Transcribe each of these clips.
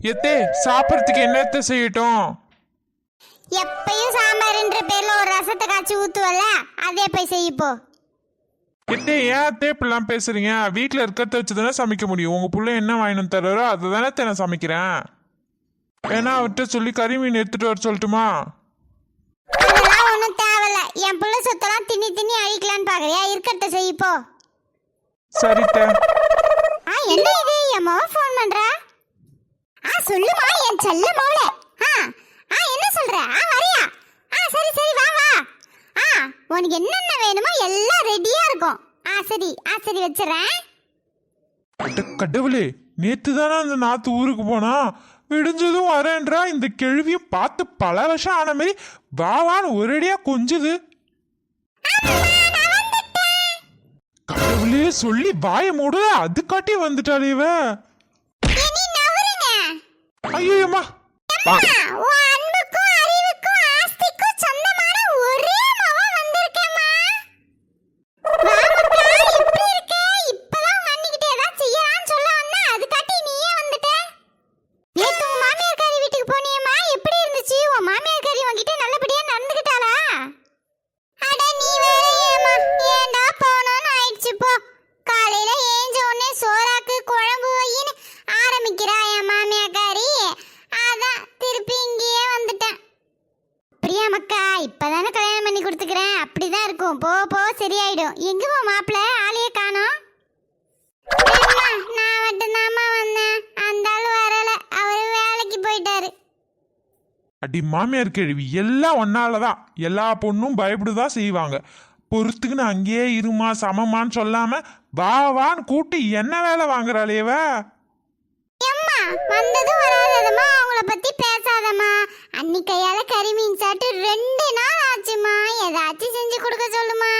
எத்தே சாப்பிட்றதுக்கு என்னத்த செய்யட்டும்? எப்பயும் சாம்பார்ன்ற பேர்ல ஒரு ரசத்தை காய்ச்சி ஊத்துவல்ல அதே போய் செய்ய போ எத்தே ஏன் அத்தே இப்படிலாம் பேசுறீங்க? வீட்டில் இருக்கிறத வச்சு தானே சமைக்க முடியும். உங்க புள்ள என்ன வந்து தர்றாரோ அதை தானே நான் சமைக்கிறேன். வேணா அவர்கிட்ட சொல்லி கறி மீன் எடுத்துட்டு வர சொல்லட்டுமா? அதெல்லாம் ஒன்றும் தேவையில்ல. என் புள்ள சொத்தெல்லாம் தின்னி தின்னி அழிக்கலான்னு பாக்குறியா இருக்கட்ட செய்ய போ சரித்த ஆ என்ன இது? என் மவ ஃபோன் பண்றா? ஆ சொல்லுமா என் செல்ல மவளே. ஆ ஆ என்ன சொல்ற? ஆ வரியா? ஆ சரி சரி வா வா. ஆ உனக்கு என்னென்ன வேணுமோ எல்லாம் ரெடியா இருக்கும். ஆ சரி ஆ சரி வச்சிடுறேன். அட கடவுளே நேத்து தானே அந்த நாத்து ஊருக்கு போனா? விடிஞ்சதும் வரேன்றா இந்த கேள்வியும் பார்த்து பல வருஷம் ஆன மாதிரி வாவான்னு ஒரேடியா கொஞ்சுது. கடவுளே சொல்லி வாய மூடல அது காட்டி வந்துட்டாளே ஐயோம்மா அம்மா, உன் அன்புக்கும் அறிவுக்கும் ஆஸ்திக்கும் சொந்தமான ஒரே மகன் வந்திருக்கேம்மா. வாமக்கா, எப்படி இருக்க? இப்பதான் உங்க அண்ணிக்கிட்ட ஏதாவது செய்யலாம்னு சொல்ல வந்தேன். அதுக்காட்டி நீயே வந்துட்ட. நேத்து உங்க மாமியார்காரி வீட்டுக்கு போனியேம்மா, எப்படி இருந்துச்சு? உன் மாமியார்காரி உன்கிட்ட நல்லபடியா நடந்துக்கிட்டாளா? அட, நீ வேற ஏம்மா, ஏன்டா போனோன்னு ஆயிடுச்சு போ. காலையில ஏஞ்ச உடனே சோறாக்கு குழம்பு வையின்னு ஆரம்பிக்கிறா என் மாமியாக்காரி அதான் திருப்பி இங்கேயே வந்துட்டேன் பிரியா மக்கா இப்பதானே கல்யாணம் பண்ணி கொடுத்துக்கிறேன் அப்படிதான் இருக்கும் போ போ சரியாயிடும் எங்க போ மாப்பிள்ள ஆளையே காணோம் அம்மா, நான் மட்டும்தாம்மா வந்தேன் அந்த ஆள் வரல அவரு வேலைக்கு போயிட்டாரு. அடி மாமியார் கேள்வி. எல்லாம் ஒன்னாலதான். எல்லா பொண்ணும் பயப்படுதான் செய்வாங்க. பொறுத்துக்குன்னு அங்கேயே இருமா சமமான்னு சொல்லாம வா வான்னு கூட்டி என்ன வேலை வாங்குறாளே இவ? எம்மா வந்ததும் வராததம்மா அவங்கள பத்தி பேசாதம்மா. அன்னி கையால கறி மீன் சாப்பிட்டு ரெண்டு நாள் ஆச்சுமா ஏதாச்சும் செஞ்சு கொடுக்க சொல்லுமா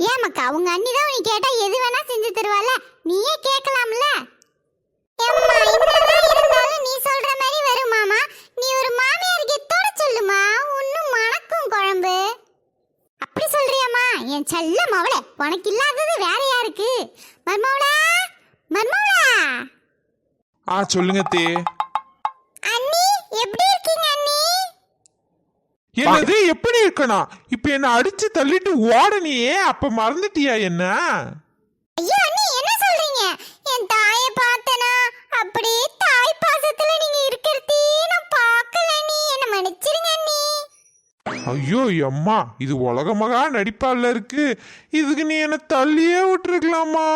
ஏமாக்கா உங்க அண்ணி தான் உனக்கு கேட்டா எது வேணா செஞ்சு தருவால நீயே கேட்கலாம்ல? இருந்தாலும் நீ சொல்ற மாதிரி வருமாமா நீ ஒரு மாமியார் கெத்தோட சொல்லுமா? இன்னும் மணக்கும் குழம்பு. அப்படி சொல்றியாம்மா. என் செல்ல மவளே உனக்கு இல்லாதது வேற யாருக்கு? மர்மவளா? மர்மவளா? ஆ சொல்லுங்க தே. அண்ணி எப்படி இருக்கீங்க அண்ணி? என்னது எப்படி இருக்கணும்? இப்ப என்ன அடிச்சு தள்ளிட்டு ஓடனியே அப்ப மறந்துட்டியா என்ன? ஐயோ அம்மா இது உலகமகா நடிப்பால இருக்கு. இதுக்கு நீ என்ன தள்ளியே விட்டுருக்கலாமா?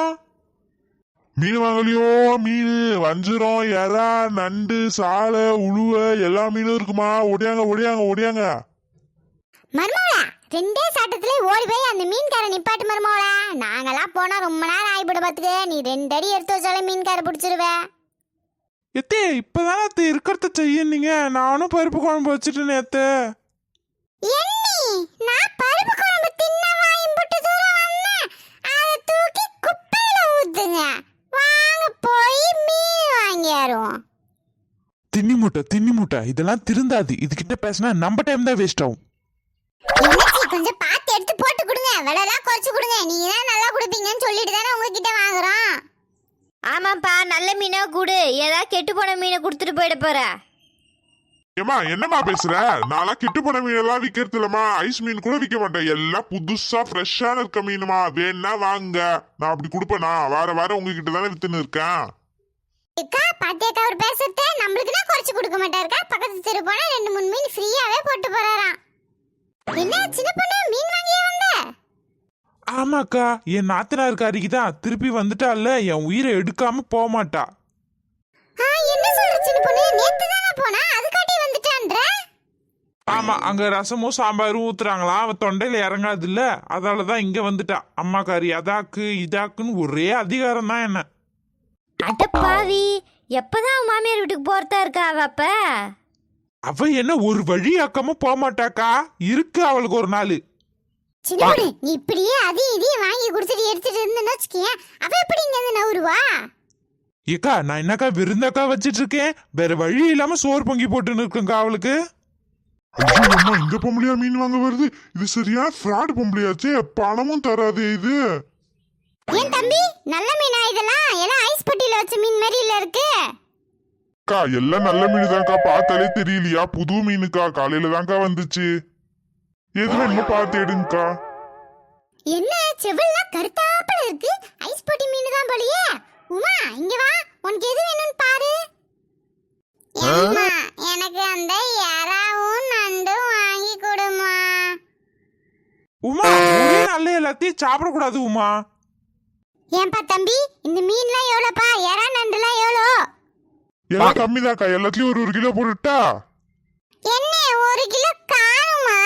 மீன் வாங்கலையோ? மீன். வஞ்சிரம் எறா நண்டு சாலை உழுவ எல்லா மீனும் இருக்குமா? ஒடியாங்க ஒடியாங்க ஒடியாங்க மர்மோளா ரெண்டே சாட்டத்துல ஓடி போய் அந்த மீன்கார நிப்பாட்டு மர்மோளா நாங்கெல்லாம் போனா ரொம்ப நேரம் ஆயிப்பட பாத்துக்க. நீ ரெண்டு அடி எடுத்து வச்சாலே மீன்கார பிடிச்சிருவே. எத்தே இப்பதானே இருக்கிறத செய்யனீங்க நானும் பருப்பு குழம்பு வச்சுட்டு நேத்து எண்ணி நான் பருப்பு குழம்பு தின்ன மூட்டை தின்னி மூட்டை. இதெல்லாம் திருந்தாது. இதுகிட்ட பேசினா நம்ம டைம் தான் வேஸ்ட் ஆகும். கொஞ்சம் பார்த்து எடுத்து போட்டு கொடுங்க. விலைலாம் குறைச்சு கொடுங்க. நீங்க தான் நல்லா கொடுப்பீங்கன்னு சொல்லிட்டு தானே உங்ககிட்ட வாங்குறோம். ஆமாப்பா நல்ல மீனா கூடு. ஏதாவது கெட்டு போன மீனை கொடுத்துட்டு போயிட போற. ஏமா என்னம்மா பேசுற? நான்லாம் கிட்டு போன மீன் எல்லாம் விக்கிறது இல்லம்மா ஐஸ் மீன் கூட விற்க மாட்டேன். எல்லாம் புதுசா ஃப்ரெஷ்ஷான இருக்க மீனுமா வேணா வாங்க. நான் அப்படி கொடுப்பேனா? வார வாரம் உங்ககிட்ட தானே வித்துன்னு இருக்கேன். அக்கா பாத்தியாக்கா அவர் பேசுறது நம்மளுக்கு தான் குறைச்சு கொடுக்க மாட்டாருக்கா? பக்கத்து தெரு போனா ரெண்டு மூணு மீன் ஃப்ரீயாவே போட்டு போறாராம். என்ன சின்ன பொண்ணு மீன் வாங்கியே வந்த? ஆமாக்கா என் நாத்தனார் காரிக்கு தான் திருப்பி வந்துட்டால என் உயிரை எடுக்காம போக மாட்டா ஆ, என்ன சொல்ற சின்ன பொண்ணு நேத்து தானே போனா அதுக்காட்டி வந்துட்டான்ற ஆமா அங்க ரசமும் சாம்பாரும் ஊத்துறாங்களாம் அவ தொண்டையில இறங்காது இல்ல அதாலதான் இங்க வந்துட்டா. அம்மா காரி அதாக்கு இதாக்குன்னு ஒரே அதிகாரம் தான் என்ன. அட பாவி எப்பதான் உன் மாமியார் வீட்டுக்கு போறதா இருக்கா அவ அப்ப? அவ என்ன ஒரு வழி ஆக்காம போக மாட்டாக்கா இருக்கு அவளுக்கு ஒரு நாள். சின்ன பொண்ணு நீ இப்படியே அதையும் இதையும் வாங்கி கொடுத்துட்டு எடுத்துட்டு இருந்தேன்னு வச்சுக்கேன் அவ எப்படி இங்க இருந்து நவருவா? ஏக்கா நான் என்னக்கா விருந்தாக்கா வச்சிட்டு இருக்கேன்? வேற வழி இல்லாம சோறு பொங்கி போட்டுன்னு இருக்குங்கா அவளுக்கு. ஐயோ அம்மா இந்த பொம்பளையா மீன் வாங்க வருது? இது சரியான ஃப்ராட் பொம்பளையாச்சே. பணமும் தராது இது. ஏன் தம்பி நல்ல மீனா இதெல்லாம்? எல்லாம் ஐஸ் பட்டியில வச்ச மீன் மாதிரி இல்ல இருக்கு. அக்கா எல்லாம் நல்ல மீன் தான்க்கா பார்த்தாலே தெரியலையா? புது மீனுக்கா? காலையில தான்க்கா வந்துச்சு. எது வேணுமோ பார்த்து எடுங்கக்கா என்ன செவல்லாம் கருத்தாப்புல இருக்கு? ஐஸ் பொட்டி மீன் தான் போலியே. உமா இங்க வா. உனக்கு எது வேணும்னு பாரு. எனக்கு அந்த எறாவும் நண்டும் வாங்கி கொடுமா உமா ஒரே நல்ல எல்லாத்தையும் சாப்பிடக்கூடாது உமா. ஏன்பா தம்பி இந்த மீன்லாம் எவ்வளோப்பா? எறா நண்டுலாம் எவ்வளோ? எல்லாம் கம்மிதான்க்கா எல்லாத்துலயும் ஒரு ஒரு கிலோ போட்டுட்டா? என்ன ஒரு கிலோ காணுமா?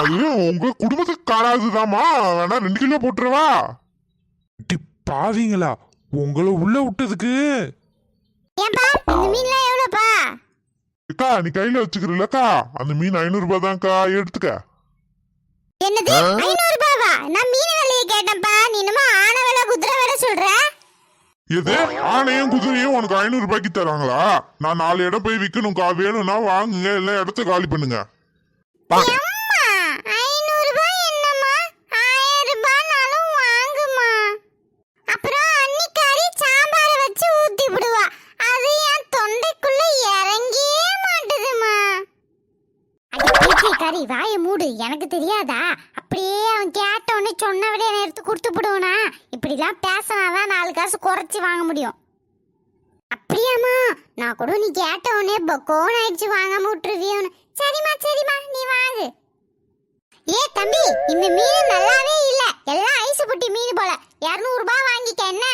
அது உங்க குடும்பத்துக்கு காராதுதாம்மா வேணா ரெண்டு கிலோ போட்டுருவா. டி பாவீங்களா? உங்களை உள்ள விட்டதுக்கு. ஏன்பா இந்த மீன்லாம் எவ்வளோப்பா? அக்கா நீ கையில வச்சுக்கிறல்லக்கா. அந்த மீன் ஐநூறு ரூபாய் தான்க்கா எடுத்துக்க. என்னது? ஐநூறு ரூபாவா நான் மீன் விலையை கேட்டேன்ப்பா. நீ என்னமோ ஆன விலை குதிரை விலை சொல்ற? எது? ஆணையும் குதிரையும் உனக்கு ஐநூறு ரூபாய்க்கு தராங்களா? நான் நாலு இடம் போய் விற்கணும்க்கா வேணும்னா வாங்குங்க. இல்லை இடத்த காலி பண்ணுங்க அம்மா ஐநூறு ரூபாய் என்னம்மா ஆயிரம் ரூபாய்னாலும் வாங்குமா அப்புறம் அன்னிக்காரி சாம்பாரை வச்சு ஊத்தி விடுவா அது என் தொண்டைக்குள்ள இறங்கியே மாட்டுதுமா கறி வாயை மூடு எனக்கு தெரியாதா? அப்படியே அவன் கேட்டவொடனே சொன்னவடே எடுத்து கொடுத்து விடுவனா? இப்படிலாம் பேசினாதான் நாலு காசு குறைச்சி வாங்க முடியும். அப்படியாம்மா நான் கூட நீ கேட்டவொடனே உடனே ஆயிடுச்சு வாங்காம விட்டுருவியோன்னு. சரிம்மா சரிம்மா நீ வாங்கு. ஏ தம்பி இந்த மீன் நல்லாவே இல்ல. எல்லாம் ஐஸ் புட்டி மீன் போல. 200 ரூபாய் வாங்கிக்க என்ன?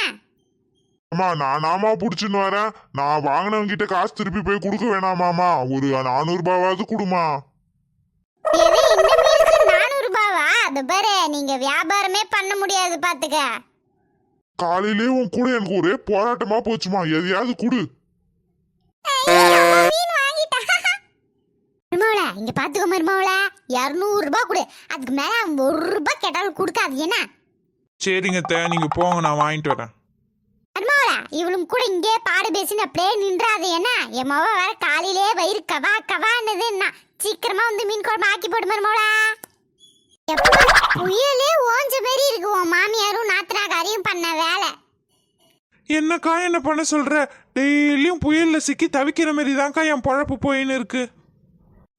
அம்மா நான் நாமா புடிச்சுன்னு வரேன். நான் வாங்கினவங்கிட்ட காசு திருப்பி போய் கொடுக்க வேணாமாமா ஒரு நானூறுரூவாவாவது கொடுமா. எது இந்த மீனுக்கு 400 ரூபாவா அது பாரு நீங்க வியாபாரமே பண்ண முடியாது பாத்துக்க. காலையிலே உன் கூட எனக்கு ஒரே போராட்டமா போச்சுமா. எதையாவது கொடு. மீன் வாங்கிட்டா. மருமவள இங்க பாத்துக்கோ மருமவள. 200 ரூபாய் கொடு. அதுக்கு மேல அவன் ஒரு ரூபாய் கேட்டாலும் கொடுக்காது. என்ன? சரிங்க அத்தை நீங்க போங்க நான் வாங்கிட்டு வரேன். மருமவள இவளும் கூட இங்கே பாடு பேசின்னு அப்படியே நின்றாது என்ன? என் மவ வேற காலையிலே வயிறு கவா கவான்னதுன்னா சீக்கிரமா வந்து மீன் குழம்பு ஆக்கி போடு மருமவள. எப்பா புயலே ஓஞ்ச மாரி இருக்கு. உன் மாமியாரும் நாத்தனாக்காரியும் பண்ண வேலை. என்னக்கா என்ன பண்ண சொல்ற? டெய்லியும் புயல்ல சிக்கி தவிக்கிற மாதிரி தான்க்கா என் பொழப்பு போயின்னு இருக்கு.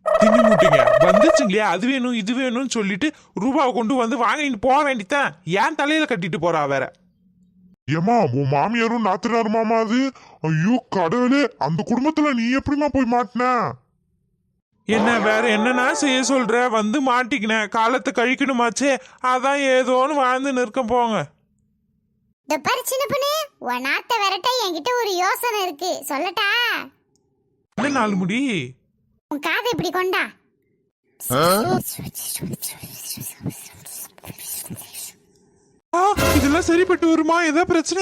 தின்னி முட்டிங்க. வந்துச்சுங்களே அது வேணும் இது வேணும்னு சொல்லிட்டு ரூபாவை கொண்டு வந்து வாங்கிட்டு போக வேண்டித்தான் ஏன் தலையில கட்டிட்டு போறா வேற? ஏமா உன் மாமியாரும் நாத்தனார் மாமா அது? ஐயோ கடவுளே அந்த குடும்பத்துல நீ எப்படிமா போய் மாட்டின? என்ன வேற என்னன்னா செய்ய சொல்ற? வந்து மாட்டிக்கினேன் காலத்தை கழிக்கணுமாச்சே. அதான் ஏதோன்னு வாழ்ந்து நிற்க போங்க. இந்த பாரு சின்ன பொண்ணு. உன் நாட்டை விரட்ட என்கிட்ட ஒரு யோசனை இருக்கு. சொல்லட்டா? என்ன நாலு முடி? உன் காதை இப்படி கொண்டா. ஆ, இதெல்லாம் சரிப்பட்டு வருமா? ஏதாவது பிரச்சனை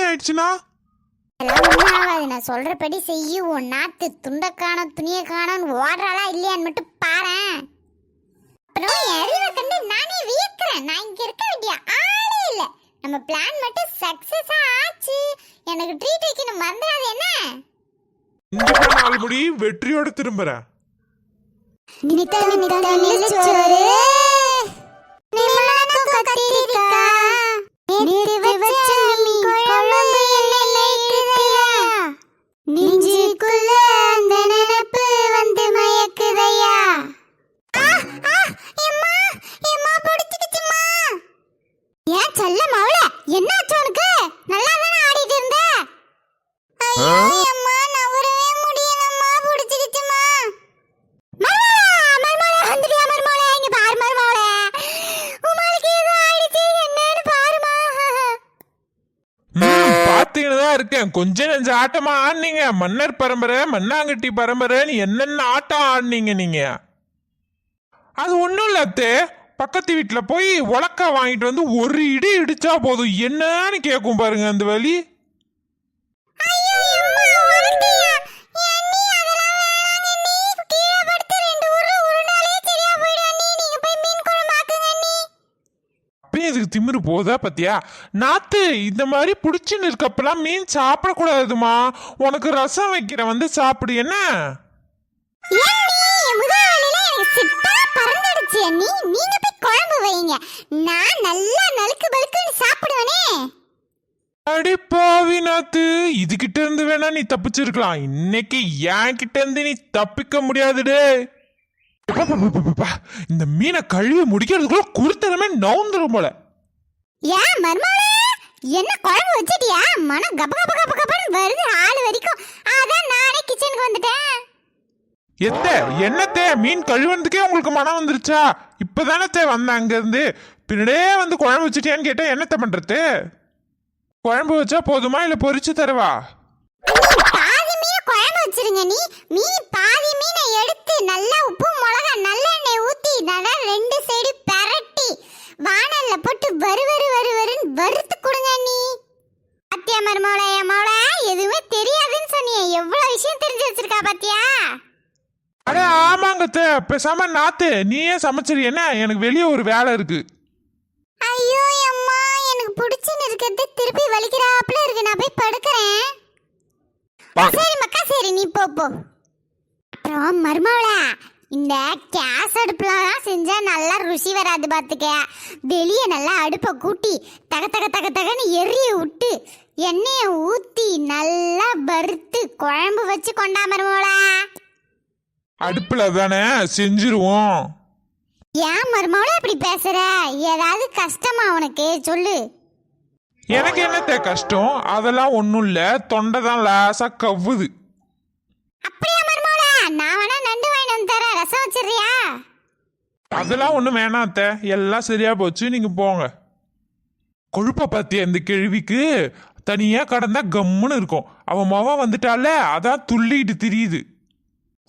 ஒண்ணும் ஆகாது நான் சொல்றபடி செய்யு. உன் நாத்து துண்டை காணோம் துணியை காணோம் ஓடுறாளா இல்லையான்னு மட்டும் பாரேன் அப்புறம் என் அறிவை கண்டு நானே வியக்கிறேன். நான் இங்க இருக்க வேண்டிய ஆளே இல்ல. நம்ம பிளான் மட்டும் சக்சஸா ஆச்சு. எனக்கு ட்ரீட் வைக்கணும். மறந்துடாது என்ன? இந்த நாலு முடி வெற்றியோட திரும்புறேன் நித்த நித்த நிலச்சோறு நிம்மணக்கும் கத்திரிக்காய். நேத்து வச்ச மீன் குழம்பு கொஞ்ச நெஞ்ச ஆட்டமா ஆடுனீங்க. மன்னர் பரம்பரை மண்ணாங்கட்டி பரம்பரைன்னு என்னென்ன ஆட்டம் ஆடினீங்க நீங்க? அது ஒன்றும் இல்ல அத்தே. பக்கத்து வீட்டில் போய் உலக்க வாங்கிட்டு வந்து ஒரு இடி இடிச்சா போதும். என்னன்னு கேட்கும் பாருங்க அந்த வழி திமிரு போதா பத்தியா? நாத்து இந்த மாதிரி புடிச்சுன்னு இருக்கப்பெல்லாம் மீன் சாப்பிடக்கூடாதுமா. உனக்கு ரசம் வைக்கிற வந்து சாப்பிடு என்ன? நீ? நீங்க போய் குழம்பு வைங்க. நான் நல்லா நலுக்கு பலுக்குன்னு சாப்பிடுவேனே. அடி பாவி நாத்து இதுகிட்ட இருந்து வேணா நீ தப்பிச்சிருக்கலாம். இன்னைக்கு என் கிட்ட இருந்து நீ தப்பிக்க முடியாதுடே. இந்த மீனை கழுவி முடிக்கிறதுக்குள்ள குருத்தனமே நவுந்துரும் போல. ஏன் மர்மவளே என்ன குழம்பு வச்சிட்டியா? மனம் கப கப கப கபன்னு வருது ஆளு வரைக்கும். அதான் நானே கிச்சனுக்கு வந்துட்டேன். எத்த என்னத்தே மீன் கழுவுனதுக்கே உங்களுக்கு மனம் வந்துருச்சா? இப்பதானத்தே வந்தேன் அங்க இருந்து பின்னாடியே வந்து குழம்பு வச்சுட்டியான்னு கேட்டா என்னத்த பண்றது? குழம்பு வச்சா போதுமா இல்ல பொரிச்சு தரவா? பாதி மீன் குழம்பு வச்சிருங்க நீ மீன் பாதி மீனை எடுத்து நல்லா உப்பு பேசாம நாத்து நீயே சமைச்சிரு. என்ன எனக்கு வெளியே ஒரு வேலை இருக்கு. ஐயோ அம்மா எனக்கு பிடிச்சுன்னு இருக்கிறது திருப்பி வலிக்கிறாப்புல இருக்கு. நான் போய் படுக்கிறேன். சரி மக்கா சரி நீ போ போ. அப்புறம் மருமவள இந்த கேஸ் அடுப்புலாம் செஞ்சா நல்லா ருசி வராது பார்த்துக்க வெளியே நல்லா அடுப்பை கூட்டி தக தக தக தகன்னு எரிய விட்டு எண்ணெயை ஊத்தி நல்லா வறுத்து குழம்பு வச்சு கொண்டா மருமவள அடுப்புல தானே செஞ்சிருவோம். ஏன் மருமவள இப்படி பேசுற? ஏதாவது கஷ்டமா உனக்கு? சொல்லு. எனக்கு என்னத்த கஷ்டம்? அதெல்லாம் ஒன்றும் இல்லை. தொண்டை தான் லேசா கவ்வுது. அப்படியா மருமவள? நான் வேணா நண்டு வாங்கிட்டு வந்து தரேன். ரசம் வச்சிடுறியா? அதெல்லாம் ஒன்றும் வேணாம் அத்தை. எல்லாம் சரியா போச்சு. நீங்க போங்க. கொழுப்ப பத்திய இந்த கேள்விக்கு தனியா கடந்தா கம்முன்னு இருக்கும். அவன் மவன் வந்துட்டால அதான் துள்ளிக்கிட்டு திரியுது.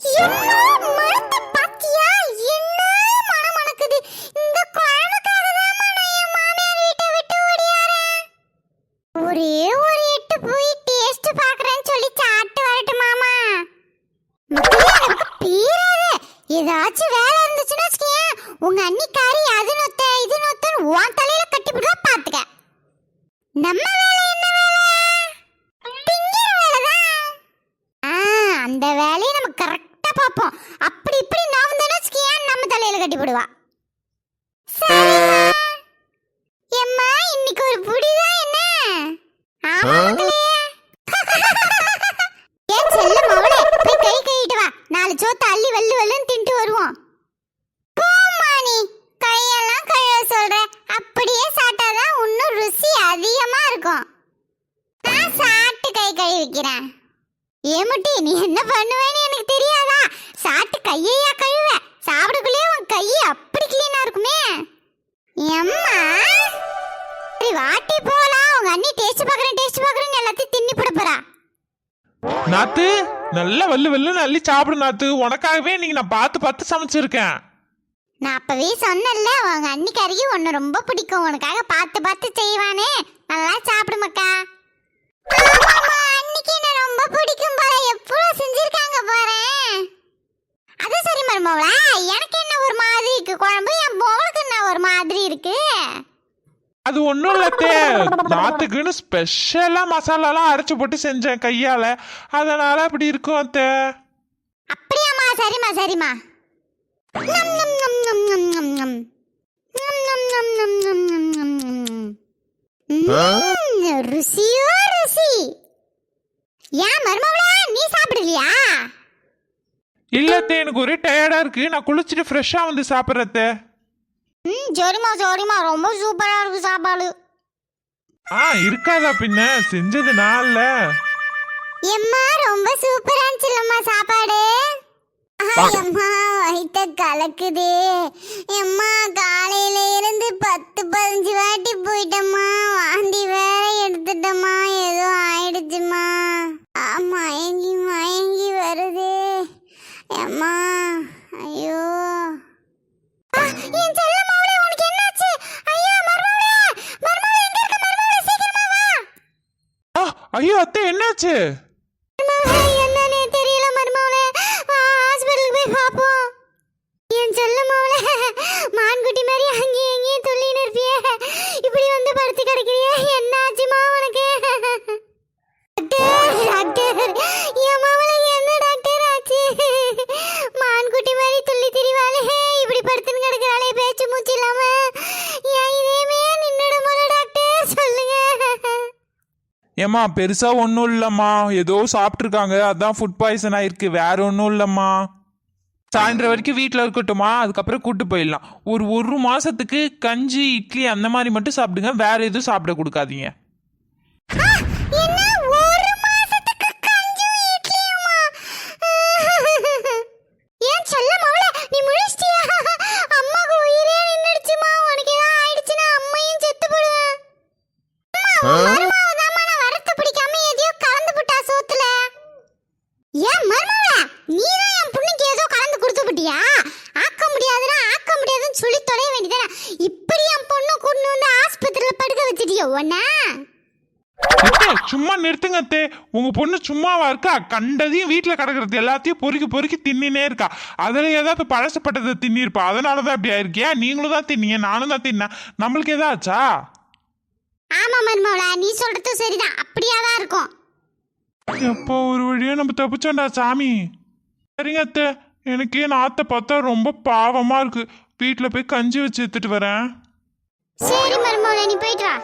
எம்மா, மரத்தை பாத்தியா? என்ன மனம் மணக்குது. இந்த குழம்புக்காகதாம்மா நான் என் மாமியார் வீட்டை விட்டு ஓடியாரேன். ஒரே ஒரு எட்டு போய் டேஸ்ட் பார்க்கறேன்னு சொல்லி சாப்பிட்டு வரட்டுமாமா? மக்களே, எனக்கு பீறாது. ஏதாச்சும் வேலை இருந்துச்சுன்னா வச்சுக்கோயேன், உங்க அண்ணிக்காரி அது நொத்த இது நொத்தன்னு உன் தலையில கட்டி விடுவா பாத்துக்க நம்ம வேலை என்ன வேலை திங்கிற வேலைதான் ஆ, அந்த வேலையை நம்ம கரெக்டா பார்ப்போம் அப்படி இப்படி நான் வந்து வச்சுக்கியான் நம்ம தலையில கட்டி போடுவா. எம்மா இன்னைக்கு ஒரு புடிதான் என்ன. ஏன் செல்ல மவளே போய் கை கழுவிட்டு வா. நாலு சோத்த அள்ளி வள்ளு வள்ளுன்னு தின்ட்டு வருவோம். போம்மா நீ. கையெல்லாம் கழுவ சொல்ற. அப்படியே சாப்பிட்டாதான் இன்னும் ருசி அதிகமா இருக்கும். நான் சாப்பிட்டு கை கழுவிக்கிறேன். ஏமுட்டி நீ என்ன பண்ணுவேன்னு எனக்கு தெரியாதா? சாப்பிட்டு கையையா கழுவ. சாப்பிடக்குள்ளேயே உன் கை அப்படி கிளீனா இருக்குமே? எம்மா? சரி வாட்டி போலாம் உங்க அண்ணி டேஸ்ட் பாக்குறேன் டேஸ்ட் பாக்குறேன்னு எல்லாத்தையும் தின்னி போட போறா. நாத்து நல்லா வல்லு வல்லுன்னு அள்ளி சாப்பிடு நாத்து. உனக்காகவே இன்னைக்கு நான் பார்த்து பார்த்து சமைச்சிருக்கேன். நான் அப்பவே சொன்னேன்ல உங்க அன்னிக்காரிக்கு உன்னை ரொம்ப பிடிக்கும். உனக்காக பார்த்து பார்த்து செய்வானே. நல்லா சாப்பிடு மக்கா. அன்னிக்கு என்ன ரொம்ப பிடிக்கும் போல. எவ்வளவு செஞ்சிருக்காங்க பாரேன். அது சரி மருமவளா எனக்கு என்ன ஒரு மாதிரி இருக்கு குழம்பு என் மோளுக்கு என்ன ஒரு மாதிரி இருக்கு அது ஒன்றும் இல்லத்தே நாத்துக்குன்னு ஸ்பெஷலாக மசாலாலாம் அரைச்சு போட்டு செஞ்சேன் கையால் அதனால அப்படி இருக்கும் அத்தை அப்படியாம்மா சரிம்மா சரிம்மா நம், நம், நம், நம், நம், நம், நம். நம், நம், நம், நம், நம், நம், நம், நம். ம், ருசியோ ருசி ஏன் மருமவளா நீ சாப்பிடலையா இல்லத்தே எனக்கு ஒரே டயர்டாக இருக்கு. நான் குளிச்சுட்டு ஃப்ரெஷ்ஷாக வந்து சாப்பிட்றத்தே. ம் சரிம்மா சரிம்மா. ரொம்ப சூப்பரா இருக்கு சாப்பாடு. ஆ இருக்காதா பின்ன? செஞ்சது நாள்ல. எம்மா ரொம்ப சூப்பரா இருந்துச்சுல்லம்மா சாப்பாடு. அம்மா வயித்த கலக்குதே. அத்தை ஏம்மா பெருசா ஒன்றும் இல்லைம்மா. ஏதோ சாப்பிட்ருக்காங்க அதான் ஃபுட் பாய்சன் ஆயிருக்கு. வேற ஒன்றும் இல்லைம்மா. சாயந்தரம் வரைக்கும் வீட்டில் இருக்கட்டுமா அதுக்கப்புறம் கூட்டு போயிடலாம். ஒரு ஒரு மாசத்துக்கு கஞ்சி இட்லி அந்த மாதிரி மட்டும் சாப்பிடுங்க. வேற எதுவும் சாப்பிட கொடுக்காதீங்க என்ன ஒரு மாசத்துக்கு கஞ்சும் இட்லியுமா ஏன் செல்ல மவளே நீ முழிச்சிட்டியா அம்மாக்கு உயிரே நின்னுடுச்சுமா உனக்கு ஏதாவது ஆயிடுச்சுன்னா அம்மையும் செத்து போடுவேன் மருமாவதாம்மா நான் வரத்து பிடிக்காம எதையோ கலந்து புட்டா சோத்துல ஏன் மருமாவள நீ தான் என் பொண்ணுக்கு ஏதோ கலந்து கொடுத்து புட்டியா ஆக்க முடியாதுன்னா ஆக்க முடியாதுன்னு சொல்லி தொலைய வேண்டியதானே இப்படி என் பொண்ணு கொண்டு வந்து ஆஸ்பத்திரியில படுக்க வச்சிட்டியோ ஒன்னா அத்தே, சும்மா நிறுத்துங்க அத்தே உங்க பொண்ணு சும்மாவா இருக்கா? கண்டதையும் வீட்டுல கிடக்குறது எல்லாத்தையும் பொறுக்கி பொறுக்கி தின்னினே இருக்கா. அதுல ஏதாவது பழசப்பட்டதை தின்னிருப்பா. அதனாலதான் இப்படி ஆயிருக்கியா? நீங்களும் தான் தின்னீங்க நானும் தான் தின்னேன். நம்மளுக்கு ஏதாச்சா ஆமா மருமவளா நீ சொல்றது சரிதான். அப்படியே தான் இருக்கும். எப்போ ஒரு வழியா நம்ம தப்பிச்சோண்டா சாமி. சரிங்க அத்தை. எனக்கு என் ஆத்தை பார்த்தா ரொம்ப பாவமா இருக்கு. வீட்டில் போய் கஞ்சி வச்சு எடுத்துட்டு வரேன். சரி மருமவளா நீ போயிட்டு வா.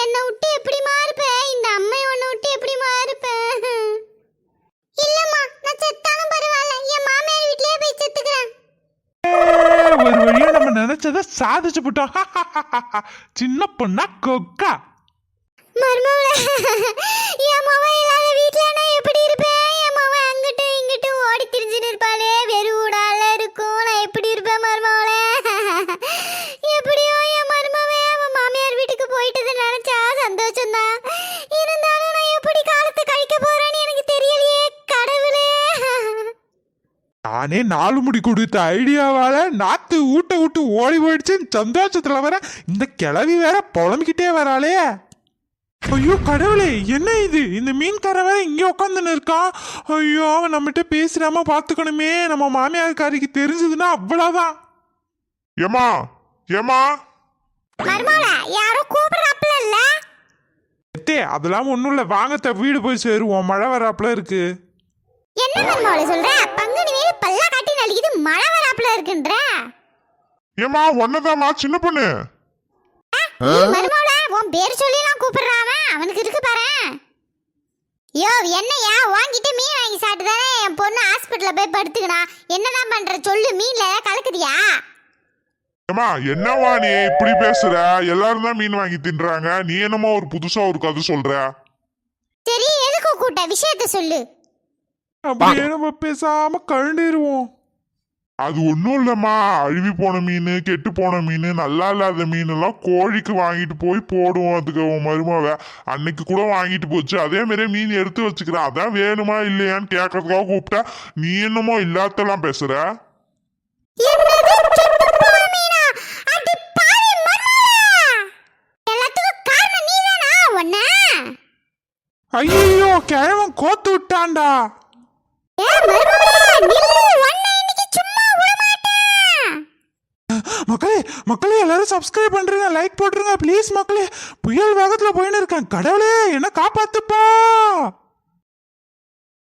என்னை விட்டு எப்படிமா இருப்ப இந்த அம்மை உன்னை விட்டு எப்படிமா இருப்ப இல்லம்மா நான் செத்தாலும் பரவாயில்ல. என் மாமியார் வீட்லயே போய் செத்துக்கிறேன். ஒரு வழியா நம்ம நினைச்சதை சாதிச்சு போட்டோம். சின்ன பொண்ணா கொக்கா. மருமவளே என் மவன் இல்லாத நானே நாலு முடி கொடுத்த ஐடியாவால நாத்து ஊட்ட விட்டு ஓடி போயிடுச்சு. சந்தோஷத்துல வர இந்த கிளவி வேற புலம்பிக்கிட்டே வராளே. ஐயோ கடவுளே என்ன இது? இந்த மீன்கார வேற இங்கே உட்காந்துன்னு இருக்கான் ஐயோ அவன் நம்மகிட்ட பேசிடாம பார்த்துக்கணுமே நம்ம மாமியார்காரிக்கு தெரிஞ்சதுன்னா அவ்வளோதான் ஏமா ஏமா மருமவளே யாரோ கூப்பிடுறாப்புல இல்ல? எத்தே அதெல்லாம் ஒன்றும் இல்லை. வாங்கத்த வீடு போய் சேருவோம். மழை வராப்புல இருக்கு. என்ன மருமவளே சொல்ற? பங்குனி வேறு பல்லா காட்டி நலிக்குது மழை வராப்புல இருக்குன்ற. ஏமா ஒன்னதாமா சின்ன பொண்ணு. மருமவளா உன் பேர் சொல்லிலாம் கூப்பிடுறான் அவன். அவனுக்கு இருக்கு பாரு. யோ என்னையா? வாங்கிட்டு மீன் வாங்கி சாப்பிட்டு தானே என் பொண்ணு ஹாஸ்பிட்டல்ல போய் படுத்துக்கனா என்னதான் பண்ற? சொல்லு மீன்ல ஏதாவது கலக்குதியா? ஏமா என்னவா நீ இப்படி பேசுற? எல்லாரும் தான் மீன் வாங்கி தின்றாங்க. நீ என்னமோ ஒரு புதுசா ஒரு கதை சொல்ற? சரி எதுக்கு கூட்ட விஷயத்த சொல்லு. அப்படியே நம்ம பேசாம கழண்டிடுவோம் அது ஒன்றும் இல்லைம்மா. அழுவி போன மீன் கெட்டு போன மீன் நல்லா இல்லாத மீன் எல்லாம் கோழிக்கு வாங்கிட்டு போய் போடுவோம் அதுக்கு உன் மருமவ. அன்னைக்கு கூட வாங்கிட்டு போச்சு. அதே மாதிரி மீன் எடுத்து வச்சுக்கிறேன் அதான் வேணுமா இல்லையான்னு கேட்கறதுக்காக கூப்பிட்டா நீ என்னமோ இல்லாதெல்லாம் பேசுற? ஐயோ கிழவன் கோத்து விட்டான்டா. மக்களே மக்களே எல்லாரும் சப்ஸ்கிரைப் பண்றீங்க லைக் போட்டுருங்க ப்ளீஸ் மக்களே. புயல் வேகத்துல போயின்னு இருக்கேன். கடவுளே என்ன காப்பாத்துப்பா.